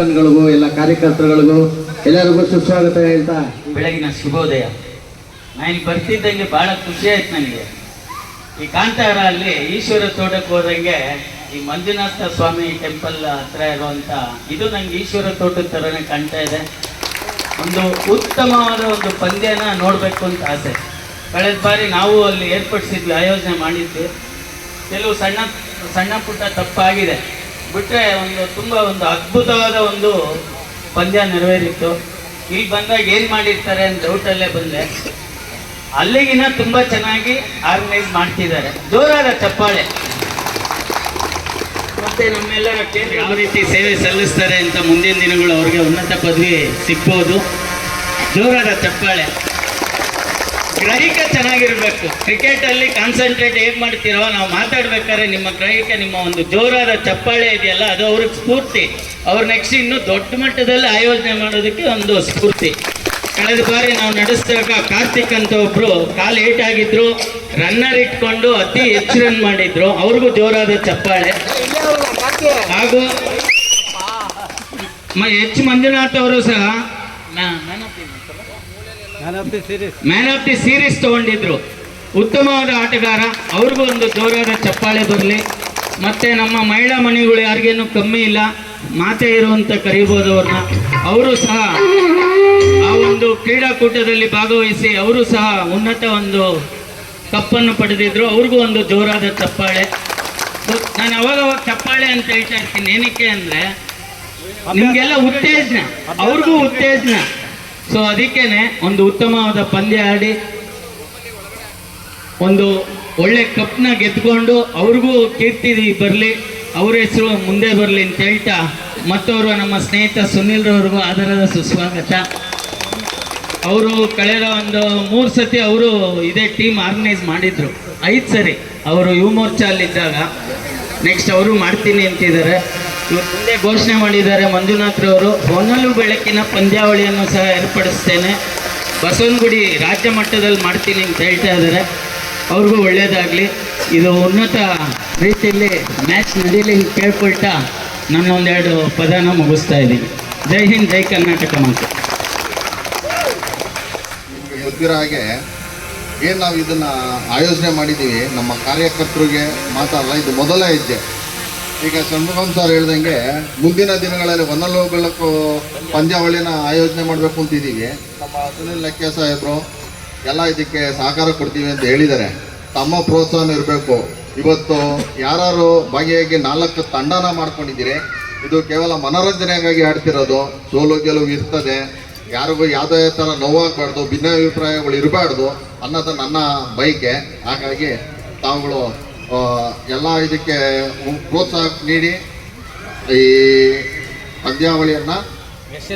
ಅಕ್ಕನ್ಗಳಿಗೂ ಎಲ್ಲ ಕಾರ್ಯಕರ್ತರುಗಳಿಗೂ ಎಲ್ಲರಿಗೂ ಸುಸ್ವಾಗತ ಹೇಳ್ತಾ. ಬೆಳಗಿನ ಶುಭೋದಯ. ನಾನು ಬರ್ತಿದ್ದಂಗೆ ಬಹಳ ಖುಷಿ ಆಯ್ತು ನನಗೆ ಈ ಕಾಂತಾರ ಅಲ್ಲಿ ಈಶ್ವರ ತೋಟಕ್ಕೆ ಹೋದಂಗೆ ಈ ಮಂಜುನಾಥ ಸ್ವಾಮಿ ಟೆಂಪಲ್ ಹತ್ರ ಇರುವಂತ, ಇದು ನಂಗೆ ಈಶ್ವರ ತೋಟದ ಥರನೇ ಕಾಣ್ತಾ ಇದೆ. ಒಂದು ಉತ್ತಮವಾದ ಒಂದು ಪಂದ್ಯನ ನೋಡಬೇಕು ಅಂತ ಆಸೆ. ಕಳೆದ ಬಾರಿ ನಾವು ಅಲ್ಲಿ ಏರ್ಪಡಿಸಿದ್ವಿ, ಆಯೋಜನೆ ಮಾಡಿದ್ವಿ. ಕೆಲವು ಸಣ್ಣ ಸಣ್ಣ ಪುಟ್ಟ ತಪ್ಪಾಗಿದೆ. ಬಿಟ್ಟರೆ ಒಂದು ತುಂಬ ಒಂದು ಅದ್ಭುತವಾದ ಒಂದು ಪಂದ್ಯ ನೆರವೇರಿತ್ತು. ಇಲ್ಲಿ ಬಂದಾಗ ಏನು ಮಾಡಿರ್ತಾರೆ ಅಂತ ಡೌಟಲ್ಲೇ ಬಂದೆ. ಅಲ್ಲಿಗಿನ ತುಂಬ ಚೆನ್ನಾಗಿ ಆರ್ಗನೈಸ್ ಮಾಡ್ತಿದ್ದಾರೆ. ಜೋರಾದ ಚಪ್ಪಾಳೆ. ಮತ್ತೆ ನಮ್ಮೆಲ್ಲರ ಕೇಂದ್ರ ಯಾವ ರೀತಿ ಸೇವೆ ಸಲ್ಲಿಸ್ತಾರೆ ಅಂತ ಮುಂದಿನ ದಿನಗಳು ಅವ್ರಿಗೆ ಉನ್ನತ ಪದವಿ ಸಿಗ್ಬೋದು. ಜೋರಾದ ಚಪ್ಪಾಳೆ. ಗ್ರಹಿಕೆ ಚೆನ್ನಾಗಿರ್ಬೇಕು. ಕ್ರಿಕೆಟ್ ಅಲ್ಲಿ ಕಾನ್ಸಂಟ್ರೇಟ್ ಹೇಗೆ ಮಾಡ್ತೀರೋ, ನಾವು ಮಾತಾಡ್ಬೇಕಾದ್ರೆ ನಿಮ್ಮ ಗ್ರಹಿಕೆ ನಿಮ್ಮ ಒಂದು ಜೋರಾದ ಚಪ್ಪಾಳೆ ಇದೆಯಲ್ಲ, ಅದು ಅವ್ರಿಗೆ ಸ್ಫೂರ್ತಿ. ಅವ್ರ ನೆಕ್ಸ್ಟ್ ಇನ್ನು ದೊಡ್ಡ ಮಟ್ಟದಲ್ಲಿ ಆಯೋಜನೆ ಮಾಡೋದಕ್ಕೆ ಒಂದು ಸ್ಫೂರ್ತಿ. ಕಳೆದ ಬಾರಿ ನಾವು ನಡೆಸಿದಾಗ ಕಾರ್ತಿಕ್ ಅಂತ ಒಬ್ರು ಕಾಲು ಏಟಾಗಿದ್ರು ರನ್ನರ್ ಇಟ್ಕೊಂಡು ಅತಿ ಹೆಚ್ಚು ರನ್ ಮಾಡಿದ್ರು. ಅವ್ರಿಗೂ ಜೋರಾದ ಚಪ್ಪಾಳೆ. ಹಾಗೂ ಎಚ್ ಮಂಜುನಾಥ್ ಅವರು ಸಹ ಮ್ಯಾನ್ ಆಫ್ ದಿ ಸೀರೀಸ್ ತಗೊಂಡಿದ್ರು. ಉತ್ತಮವಾದ ಆಟಗಾರ. ಅವ್ರಿಗೂ ಒಂದು ಜೋರಾದ ಚಪ್ಪಾಳೆ ಬರಲಿ. ಮತ್ತೆ ನಮ್ಮ ಮಹಿಳಾ ಮನೆಗಳು ಯಾರಿಗೇನು ಕಮ್ಮಿ ಇಲ್ಲ. ಮಾತೆ ಇರುವಂತ ಕರಿಬೋದು ಅವ್ರನ್ನ. ಅವರು ಸಹ ಆ ಒಂದು ಕ್ರೀಡಾಕೂಟದಲ್ಲಿ ಭಾಗವಹಿಸಿ ಅವರು ಸಹ ಉನ್ನತ ಒಂದು ಕಪ್ಪನ್ನು ಪಡೆದಿದ್ರು. ಅವ್ರಿಗೂ ಒಂದು ಜೋರಾದ ಚಪ್ಪಾಳೆ. ನಾನು ಅವಾಗ ಅವಾಗ ಚಪ್ಪಾಳೆ ಅಂತ ಹೇಳ್ತಾ ಇರ್ತೀನಿ. ಏನಕ್ಕೆ ಅಂದ್ರೆ, ನಿಮಗೆಲ್ಲ ಉತ್ತೇಜನ. ಅವ್ರಿಗೂ ಉತ್ತೇಜನ. ಸೊ ಅದಕ್ಕೇನೆ ಒಂದು ಉತ್ತಮವಾದ ಪಂದ್ಯ ಆಡಿ ಒಂದು ಒಳ್ಳೆ ಕಪ್ನ ಗೆದ್ಕೊಂಡು ಅವ್ರಿಗೂ ಕೀರ್ತಿ ಬರಲಿ, ಅವ್ರ ಹೆಸರು ಮುಂದೆ ಬರಲಿ ಅಂತ ಹೇಳ್ತಾ ಮತ್ತವರು ನಮ್ಮ ಸ್ನೇಹಿತ ಸುನಿಲ್ ರವ್ರಿಗೂ ಆಧಾರದ ಸುಸ್ವಾಗತ. ಅವರು ಕಳೆದ ಒಂದು ಮೂರು ಸತಿ ಅವರು ಇದೇ ಟೀಮ್ ಆರ್ಗನೈಸ್ ಮಾಡಿದ್ರು. ಐದು ಸರಿ ಅವರು ಯುವ ಮೋರ್ಚಾಲಿದ್ದಾಗ ನೆಕ್ಸ್ಟ್ ಅವರು ಮಾಡ್ತೀನಿ ಅಂತಿದ್ದಾರೆ. ಮುಂದೆ ಘೋಷಣೆ ಮಾಡಿದ್ದಾರೆ ಮಂಜುನಾಥ್ರವರು ಹೊನಲು ಬೆಳಕಿನ ಪಂದ್ಯಾವಳಿಯನ್ನು ಸಹ ಏರ್ಪಡಿಸ್ತೇನೆ. ಬಸವನಗುಡಿ ರಾಜ್ಯ ಮಟ್ಟದಲ್ಲಿ ಮಾಡ್ತೀನಿ ಅಂತ ಹೇಳ್ತಾ ಇದ್ದಾರೆ. ಅವ್ರಿಗೂ ಒಳ್ಳೆಯದಾಗಲಿ ಇದು ಉನ್ನತ ರೀತಿಯಲ್ಲಿ ಮ್ಯಾಚ್ ನಡೀಲಿ ಕೇಳ್ಕೊಳ್ತಾ ನನ್ನ ಒಂದೆರಡು ಪದನ ಮುಗಿಸ್ತಾ ಇದ್ದೀನಿ. ಜೈ ಹಿಂದ್, ಜೈ ಕರ್ನಾಟಕ ಮಾತು. ಗೊತ್ತಿರೋ ಹಾಗೆ ಏನು ನಾವು ಇದನ್ನು ಆಯೋಜನೆ ಮಾಡಿದ್ದೀವಿ ನಮ್ಮ ಕಾರ್ಯಕರ್ತರಿಗೆ ಮಾತಾಡಲ್ಲ ಇದು ಮೊದಲ ಹೆಜ್ಜೆ ಈಗ ಚಂದ್ರಕಾಂತ್ ಸರ್ ಹೇಳ್ದಂಗೆ ಮುಂದಿನ ದಿನಗಳಲ್ಲಿ ಹೊನ್ನಲು ಬೆಳಕು ಪಂದ್ಯಾವಳಿನ ಆಯೋಜನೆ ಮಾಡಬೇಕು ಅಂತಿದ್ದೀವಿ. ನಮ್ಮ ಸುನಿಲ್ ಲಕ್ಕೆ ಸಾಹೇಬರು ಎಲ್ಲ ಇದಕ್ಕೆ ಸಹಕಾರ ಕೊಡ್ತೀವಿ ಅಂತ ಹೇಳಿದ್ದಾರೆ. ತಮ್ಮ ಪ್ರೋತ್ಸಾಹ ಇರಬೇಕು. ಇವತ್ತು ಯಾರು ಭಾಗಿಯಾಗಿ ನಾಲ್ಕು ತಂಡನ ಮಾಡ್ಕೊಂಡಿದ್ದೀರಿ. ಇದು ಕೇವಲ ಮನೋರಂಜನೆಗಾಗಿ ಆಡ್ತಿರೋದು. ಸೋಲು ಗೆಲುವು ಇರ್ತದೆ. ಯಾರಿಗೂ ಯಾವುದೇ ಥರ ನೋವಾಗಬಾರ್ದು, ಭಿನ್ನಾಭಿಪ್ರಾಯಗಳು ಇರಬಾರ್ದು ಅನ್ನೋದು ನನ್ನ ಬೈಕೆ ಹಾಗಾಗಿ ತಾವುಗಳು ಎಲ್ಲ ಇದಕ್ಕೆ ಪ್ರೋತ್ಸಾಹ ನೀಡಿ ಈ ಪಂದ್ಯಾವಳಿಯನ್ನು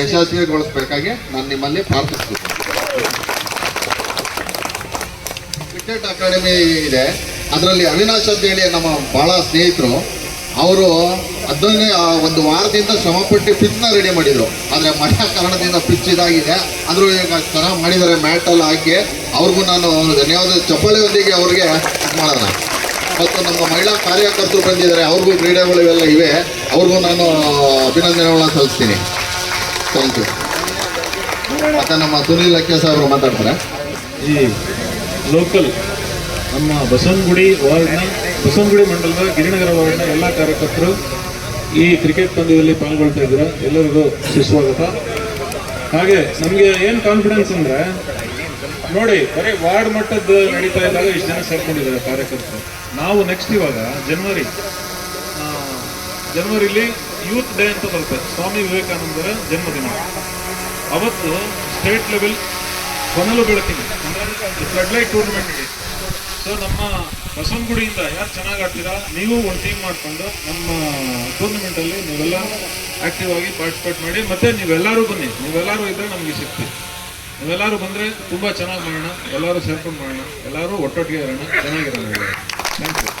ಯಶಸ್ವಿಗೊಳಿಸಬೇಕಾಗಿ ನಾನು ನಿಮ್ಮಲ್ಲಿ ಪ್ರಾರ್ಥಿಸ್ತೀನಿ. ಕ್ರಿಕೆಟ್ ಅಕಾಡೆಮಿ ಇದೆ. ಅದರಲ್ಲಿ ಅವಿನಾಶ್ ಅಂತ ಹೇಳಿ ನಮ್ಮ ಭಾಳ ಸ್ನೇಹಿತರು, ಅವರು ಅದನ್ನೇ ಒಂದು ವಾರದಿಂದ ಶ್ರಮಪಟ್ಟು ಪಿಚ್ನ ರೆಡಿ ಮಾಡಿದ್ರು. ಆದರೆ ಮಳೆಯ ಕಾರಣದಿಂದ ಪಿಚ್ ಇದಾಗಿದೆ. ಆದರೂ ಈಗ ಚೆನ್ನಾಗಿ ಮಾಡಿದ್ದಾರೆ ಮ್ಯಾಟ್ ಎಲ್ಲ ಹಾಕಿ. ಅವ್ರಿಗೂ ನಾನು ಧನ್ಯವಾದ. ಚಪ್ಪಳಿಯೊಂದಿಗೆ ಅವ್ರಿಗೆ ಮಾಡೋಣ. ಮತ್ತು ನಮ್ಮ ಮಹಿಳಾ ಕಾರ್ಯಕರ್ತರು ಬಂದಿದ್ದಾರೆ, ಅವ್ರಿಗೂ ಕ್ರೀಡೆಗಳು ಇವೆಲ್ಲ ಇವೆ. ಅವ್ರಿಗೂ ನಾನು ಅಭಿನಂದನೆಗಳನ್ನ ಸಲ್ಲಿಸ್ತೀನಿ. ಥ್ಯಾಂಕ್ ಯು ಮತ್ತು ನಮ್ಮ ಸುನೀಲ್ ಲಕ್ಕೆ ಅವರು ಮಾತಾಡ್ತಾರೆ. ಈ ಲೋಕಲ್ ನಮ್ಮ ಬಸವನಗುಡಿ ವಾರ್ಡ್ನ, ಬಸವನಗುಡಿ ಮಂಡಲದ ಗಿರಿನಗರ ವಾರ್ಡ್ನ ಎಲ್ಲ ಕಾರ್ಯಕರ್ತರು ಈ ಕ್ರಿಕೆಟ್ ಪಂದ್ಯದಲ್ಲಿ ಪಾಲ್ಗೊಳ್ತಾ ಇದ್ದೀರಾ? ಎಲ್ಲರಿಗೂ ಸುಸ್ವಾಗತ. ಹಾಗೆ ನಮಗೆ ಏನು ಕಾನ್ಫಿಡೆನ್ಸ್ ಅಂದರೆ ನೋಡಿ, ಬರೀ ವಾರ್ಡ್ ಮಟ್ಟದ ನಡೀತಾ ಇದ್ದಾಗ ಇಷ್ಟು ಜನ ಸೇರ್ಕೊಂಡಿದ್ದಾರೆ ಕಾರ್ಯಕರ್ತರು. ನಾವು ನೆಕ್ಸ್ಟ್ ಇವಾಗ ಜನವರಿ ಜನವರಿಲಿ ಯೂತ್ ಡೇ ಅಂತ ಬರುತ್ತೆ. ಸ್ವಾಮಿ ವಿವೇಕಾನಂದರ ಜನ್ಮದಿನ. ಅವತ್ತು ಸ್ಟೇಟ್ ಲೆವೆಲ್ ಕೊನಲು ಬೆಳಕಿನ ಫ್ಲಡ್ ಲೈಟ್ ಟೂರ್ನಮೆಂಟ್ ಇದೆ ಸೊ ನಮ್ಮ ಬಸವನಗುಡಿಯಿಂದ ಯಾರು ಚೆನ್ನಾಗಿ ಆಡ್ತೀರಾ, ನೀವು ಒಂದು ಟೀಮ್ ಮಾಡಿಕೊಂಡು ನಮ್ಮ ಟೂರ್ನಮೆಂಟಲ್ಲಿ ನೀವೆಲ್ಲ ಆಕ್ಟಿವ್ ಆಗಿ ಪಾರ್ಟಿಸಿಪೇಟ್ ಮಾಡಿ, ಮತ್ತೆ ನೀವೆಲ್ಲರೂ ಬನ್ನಿ. ನೀವೆಲ್ಲರೂ ಇದ್ದರೆ ನಮಗೆ ಶಕ್ತಿ ನೀವೆಲ್ಲರೂ ಬಂದರೆ ತುಂಬ ಚೆನ್ನಾಗಿ ಮಾಡೋಣ. ಎಲ್ಲರೂ ಸೇರ್ಕೊಂಡು ಮಾಡೋಣ. ಎಲ್ಲರೂ ಒಟ್ಟೊಟ್ಟಿಗೆ ಇರೋಣ. ಚೆನ್ನಾಗಿರೋಣ ಥ್ಯಾಂಕ್ ಯು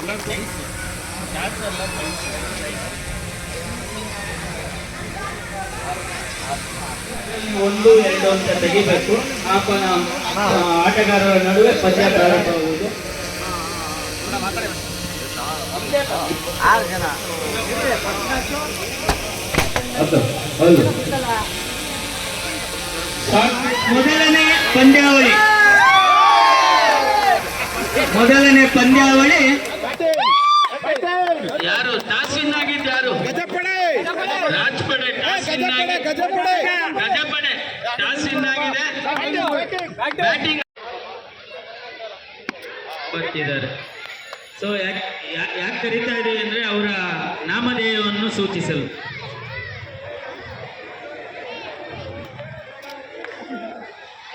ಎಲ್ಲರೂ ಒಂದು ಎರಡು ಅಂತ ತೆಗಿಬೇಕು. ಆಪನ ಆಟಗಾರರ ನಡುವೆ ಪದ್ಯ ಪ್ರಾರಂಭವಾಗುವುದು ಆರು ಹೌದು. ಪಂದ್ಯಾವಳಿ. ಮೊದಲನೇ ಪಂದ್ಯಾವಳಿ. ಯಾರು ಟಾಸ್ ವಿನ್ ಆಗಿದ್ದು ಯಾರು? ರಾಜ್ಪಡೆ ಗಜಪಡೆ ಟಾಸ್ ವಿನ್ ಆಗಿದೆ. ಬ್ಯಾಟಿಂಗ್ ಬರ್ತಿದ್ದಾರೆ. ಸೊ ಯಾಕೆ ಯಾಕೆ ಕರಿತಾ ಇದೀವಿ ಅಂದ್ರೆ ಅವರ ನಾಮಧೇಯವನ್ನು ಸೂಚಿಸಲು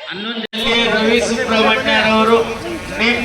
ಹನ್ನೊಂದರಲ್ಲಿ ರವಿ ಸುಬ್ರಹ್ಮಣ್ಯರವರು ನೇಪ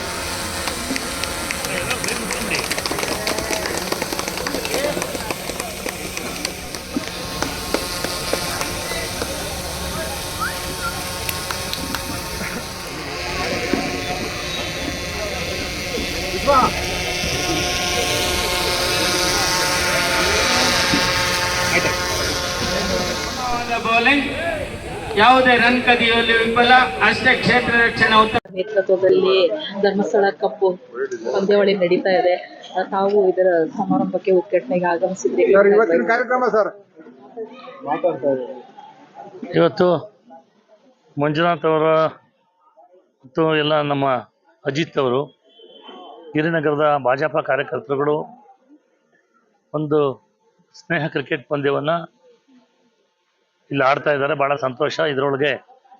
ಬೌಲಿಂಗ್ ಯಾವುದೇ ರನ್ ಕದಿಯಲ್ಲಿ ವಿಫಲ ಅಷ್ಟೇ ಕ್ಷೇತ್ರ ರಕ್ಷಣೆ ಉತ್ತರ ನೇತೃತ್ವದಲ್ಲಿ ಧರ್ಮಸ್ಥಳ ಕಪ್ಪು ಪಂದ್ಯಾವಳಿ ನಡೀತಾ ಇದೆ. ತಾವು ಇದರ ಸಮಾರಂಭಕ್ಕೆ ಒಕ್ಕಟ್ಟಿನಿಗೆ ಆಗಮಿಸಿದ್ರಿ ಇವತ್ತು ಮಂಜುನಾಥ್ ಅವರ ಮತ್ತು ಎಲ್ಲ ನಮ್ಮ ಅಜಿತ್ ಅವರು ಹಿರಿನಗರದ ಭಾಜಪ ಕಾರ್ಯಕರ್ತರುಗಳು ಒಂದು ಸ್ನೇಹ ಕ್ರಿಕೆಟ್ ಪಂದ್ಯವನ್ನು ಇಲ್ಲಿ ಆಡ್ತಾ ಇದ್ದಾರೆ. ಬಹಳ ಸಂತೋಷ. ಇದರೊಳಗೆ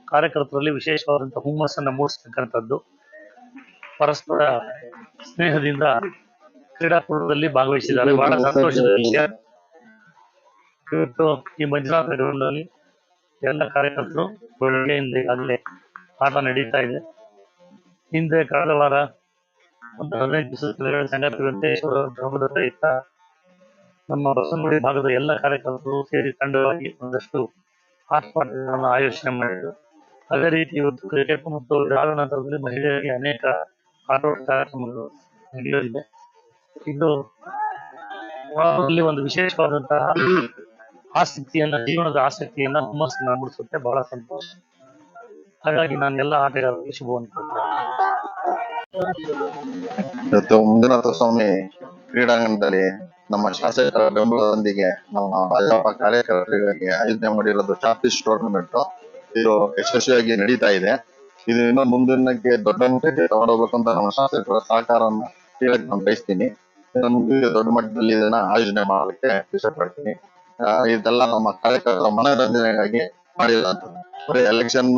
ಕಾರ್ಯಕರ್ತರಲ್ಲಿ ವಿಶೇಷವಾದಂತಹ ಹುಮ್ಮಸ್ಸನ್ನ ಮೂಡಿಸ್ತಕ್ಕಂಥದ್ದು. ಪರಸ್ಪರ ಸ್ನೇಹದಿಂದ ಕ್ರೀಡಾಕೂಟದಲ್ಲಿ ಭಾಗವಹಿಸಿದ್ದಾರೆ. ಬಹಳ ಸಂತೋಷದ ವಿಷಯ. ಇವತ್ತು ಈ ಮಂಜುನಾಥ ಗ್ರೌಂಡಲ್ಲಿ ಎಲ್ಲ ಕಾರ್ಯಕರ್ತರು ಬೆಳಗ್ಗೆಯಿಂದ ಈಗಾಗಲೇ ಆಟ ನಡೀತಾ ಇದೆ. ಹಿಂದೆ ಕಳೆದ ವಾರ ಒಂದು ಹದಿನೈದು ದಿವಸ ಕೆಳಗಡೆ ಗ್ರಾಮದ ರೈತ ನಮ್ಮ ಬಸವನಗುಡಿ ಭಾಗದ ಎಲ್ಲ ಕಾರ್ಯಕರ್ತರು ಸೇರಿ ತಂಡವಾಗಿ ಒಂದಷ್ಟು ಆಟಪಾಠಗಳನ್ನು ಆಯೋಜನೆ ಮಾಡಿದರು. ಅದೇ ರೀತಿ ಇವತ್ತು ಕ್ರಿಕೆಟ್ ಮತ್ತು ನಂತರದಲ್ಲಿ ಮಹಿಳೆಯರಿಗೆ ಅನೇಕ ಆಟೋಟ ಕಾರ್ಯಕ್ರಮಗಳು ನಡೆಯಲಿದೆ ಇದು ಒಂದು ವಿಶೇಷವಾದಂತಹ ಆಸಕ್ತಿಯನ್ನ, ಜೀವನದ ಆಸಕ್ತಿಯನ್ನ ಹುಮ್ಮಸ್ಸನ್ನ ಮೂಡಿಸುತ್ತೆ ಬಹಳ ಸಂತೋಷ. ಹಾಗಾಗಿ ನಾನು ಎಲ್ಲ ಆಟಗಾರರಿಗೆ ಶುಭವನ್ನು ಇವತ್ತು ಮಂಜುನಾಥ ಸ್ವಾಮಿ ಕ್ರೀಡಾಂಗಣದಲ್ಲಿ ನಮ್ಮ ಶಾಸಕರ ಬೆಂಬಲದೊಂದಿಗೆ ನಮ್ಮ ಭಾಜಪ ಕಾರ್ಯಕರ್ತರಿಗೆ ಆಯೋಜನೆ ಮಾಡಿರೋದು ಚಾಪಿಸ್ ಟೂರ್ನಮೆಂಟ್ ಇದು ಯಶಸ್ವಿಯಾಗಿ ನಡೀತಾ ಇದೆ. ಇದು ಇನ್ನೂ ಮುಂದಿನಕ್ಕೆ ದೊಡ್ಡ ಮಟ್ಟಕ್ಕೆ ತಗೊಂಡೋಗ್ಬೇಕು ಅಂತ ನಮ್ಮ ಶಾಸಕರ ಸಹಕಾರ ಕೇಳಕ್ ನಾನು ಬಯಸ್ತೀನಿ. ದೊಡ್ಡ ಮಟ್ಟದಲ್ಲಿ ಇದನ್ನ ಆಯೋಜನೆ ಮಾಡಲಿಕ್ಕೆ ಇಷ್ಟಪಡ್ತೀನಿ. ಇದೆಲ್ಲ ನಮ್ಮ ಕಾರ್ಯಕರ್ತರ ಮನೋರಂಜನೆಗಾಗಿ ಮಾಡಿರೋದು ಬರೀ ಎಲೆಕ್ಷನ್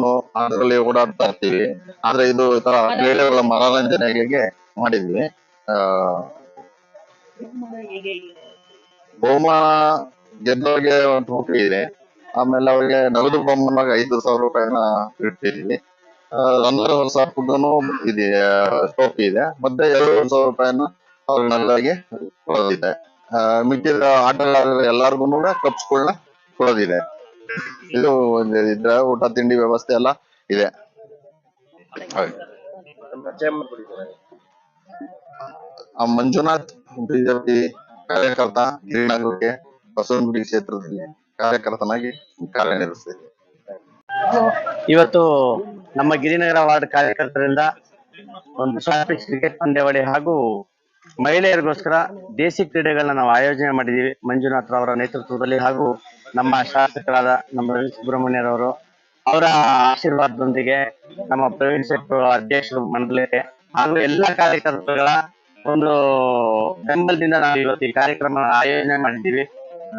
ಅದರಲ್ಲಿ ಓಡಾಡ್ತಾ ಇರ್ತೀವಿ. ಆದ್ರೆ ಇದು ಈ ತರ ಕ್ರೀಡೆಗಳ ಮನರಂಜನೆಗೆ ಮಾಡಿದ್ವಿ. ಆ ಬಹುಮಾನ ಗೆದ್ದವ್ರಿಗೆ ಒಂದು ಟ್ರೋಫಿ ಇದೆ. ಆಮೇಲೆ ಅವ್ರಿಗೆ ನಗದು ಬಹುಮಾನ ಐದು ಸಾವಿರ ರೂಪಾಯಿನ ಇಡ್ತಿದೀವಿ ರನ್ನರ್ ಸಾವಿರ ಫುಡ್ನು ಇದೆ ಟ್ರೋಫಿ ಇದೆ. ಮತ್ತೆ ಎರಡು ಸಾವಿರ ರೂಪಾಯಿನ ಅವ್ರನ್ನೆಲ್ಲರಿಗೆ ಕೊಡೋದಿದೆ. ಆ, ಮಿಕ್ಕಿದ ಆಟಗಾರರು ಎಲ್ಲಾರ್ಗು ಕಪ್ಸ್ಗಳನ್ನ ಕೊಡೋದಿದೆ. ಇದು ಒಂದು ಇದ್ರೆ ಊಟ ತಿಂಡಿ ವ್ಯವಸ್ಥೆ ಎಲ್ಲ ಇದೆ. ಮಂಜುನಾಥ್ ಬಿಜೆಪಿ ಕಾರ್ಯಕರ್ತ ಗಿರಿನಗರಕ್ಕೆ ಬಸವನಗುಡಿ ಕ್ಷೇತ್ರದಲ್ಲಿ ಕಾರ್ಯಕರ್ತನಾಗಿ ಕಾರ್ಯನಿರ್ವಹಿಸಿದೆ. ಇವತ್ತು ನಮ್ಮ ಗಿರಿನಗರ ವಾರ್ಡ್ ಕಾರ್ಯಕರ್ತರಿಂದ ಒಂದು ಸಾಫಿಕ್ ಕ್ರಿಕೆಟ್ ಪಂದ್ಯಾವಳಿ ಹಾಗೂ ಮಹಿಳೆಯರಿಗೋಸ್ಕರ ದೇಸಿ ಕ್ರೀಡೆಗಳನ್ನ ನಾವು ಆಯೋಜನೆ ಮಾಡಿದ್ದೀವಿ. ಮಂಜುನಾಥ್ ಅವರ ನೇತೃತ್ವದಲ್ಲಿ ಹಾಗೂ ನಮ್ಮ ಶಾಸಕರಾದ ನಮ್ಮ ರವಿ ಸುಬ್ರಹ್ಮಣ್ಯರವರು ಅವರ. ಆಶೀರ್ವಾದದೊಂದಿಗೆ ನಮ್ಮ ಪ್ರವೀಣ್ ಸೆಟ್ ಅಧ್ಯಕ್ಷರು ಮಂಡಳಿಗೆ ಹಾಗೂ ಎಲ್ಲ ಕಾರ್ಯಕರ್ತರುಗಳ ಒಂದು ಬೆಂಬಲದಿಂದ ನಾವು ಇವತ್ತು ಈ ಕಾರ್ಯಕ್ರಮ ಆಯೋಜನೆ ಮಾಡಿದ್ದೀವಿ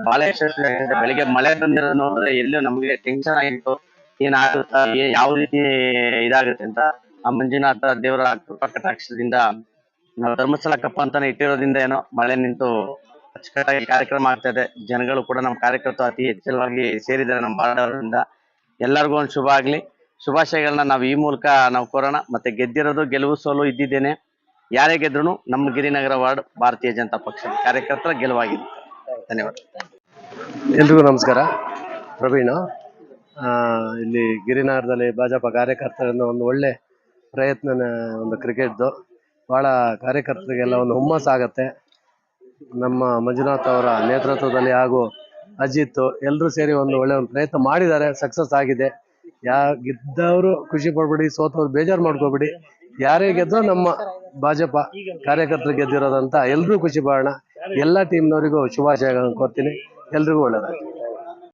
ಬಹಳ ಬೆಳಿಗ್ಗೆ ಮಳೆ ಬಂದಿರೋದು ನೋಡಿದ್ರೆ ಎಲ್ಲೂ ನಮಗೆ ಟೆನ್ಷನ್ ಆಗಿತ್ತು. ಏನಾಗುತ್ತಾ ಯಾವ ರೀತಿ ಇದಾಗುತ್ತೆ ಅಂತ. ಆ ಮಂಜುನಾಥ ದೇವರ ಕೃಪಾ ಕಟಾಕ್ಷದಿಂದ ನಾವು ಧರ್ಮಸ್ಥಳ ಕಪ್ಪ ಅಂತಾನೆ ಇಟ್ಟಿರೋದ್ರಿಂದ ಏನೋ ಮಳೆ ನಿಂತು ಅಚ್ಚುಕಟ್ಟಾಗಿ ಕಾರ್ಯಕ್ರಮ ಆಗ್ತಾ ಇದೆ. ಜನಗಳು ಕೂಡ ನಮ್ಮ ಕಾರ್ಯಕರ್ತರು ಅತಿ ಹೆಚ್ಚಳವಾಗಿ ಸೇರಿದ್ದಾರೆ ನಮ್ಮ ಬಾಡವರಿಂದ ಎಲ್ಲರಿಗೂ ಒಂದು ಶುಭ ಆಗ್ಲಿ. ಶುಭಾಶಯಗಳನ್ನ ನಾವು ಈ ಮೂಲಕ ನಾವು ಕೋರೋಣ ಮತ್ತೆ ಗೆದ್ದಿರೋದು ಗೆಲುವು ಸೋಲು ಇದ್ದಿದ್ದೇನೆ. ಯಾರೇ ಗೆದ್ರು ನಮ್ಮ ಗಿರಿನಗರ ವಾರ್ಡ್ ಭಾರತೀಯ ಜನತಾ ಪಕ್ಷದ ಕಾರ್ಯಕರ್ತರ ಗೆಲುವಾಗಿದೆ ಧನ್ಯವಾದ. ಎಲ್ರಿಗೂ ನಮಸ್ಕಾರ. ಪ್ರವೀಣ್ ಇಲ್ಲಿ ಗಿರಿನಗರದಲ್ಲಿ ಭಾಜಪ ಕಾರ್ಯಕರ್ತರಿಂದ ಒಂದು ಒಳ್ಳೆ ಪ್ರಯತ್ನ ಒಂದು ಕ್ರಿಕೆಟ್ದು. ಭಾಳ ಕಾರ್ಯಕರ್ತರಿಗೆಲ್ಲ ಒಂದು ಹುಮ್ಮಸ್ಸಾಗತ್ತೆ ನಮ್ಮ ಮಂಜುನಾಥ್ ಅವರ ನೇತೃತ್ವದಲ್ಲಿ ಹಾಗೂ ಅಜಿತ್ ಎಲ್ಲರೂ ಸೇರಿ ಒಂದು ಒಳ್ಳೆ ಒಂದು ಪ್ರಯತ್ನ ಮಾಡಿದ್ದಾರೆ. ಸಕ್ಸಸ್ ಆಗಿದೆ. ಯಾ, ಗೆದ್ದವರು ಖುಷಿ ಪಡ್ಬೇಡಿ, ಸೋತವ್ರು ಬೇಜಾರು ಮಾಡ್ಕೋಬೇಡಿ. ಯಾರೇ ಗೆದ್ದೋ ನಮ್ಮ ಭಾಜಪ ಕಾರ್ಯಕರ್ತರು ಗೆದ್ದಿರೋದಂತ ಎಲ್ಲರೂ ಖುಷಿ ಪಡೋಣ ಎಲ್ಲ ಟೀಮ್ನವರಿಗೂ ಶುಭಾಶಯಗಳನ್ನು ಕೋರ್ತೀನಿ ಎಲ್ರಿಗೂ ಒಳ್ಳೆಯದಾಗಲಿ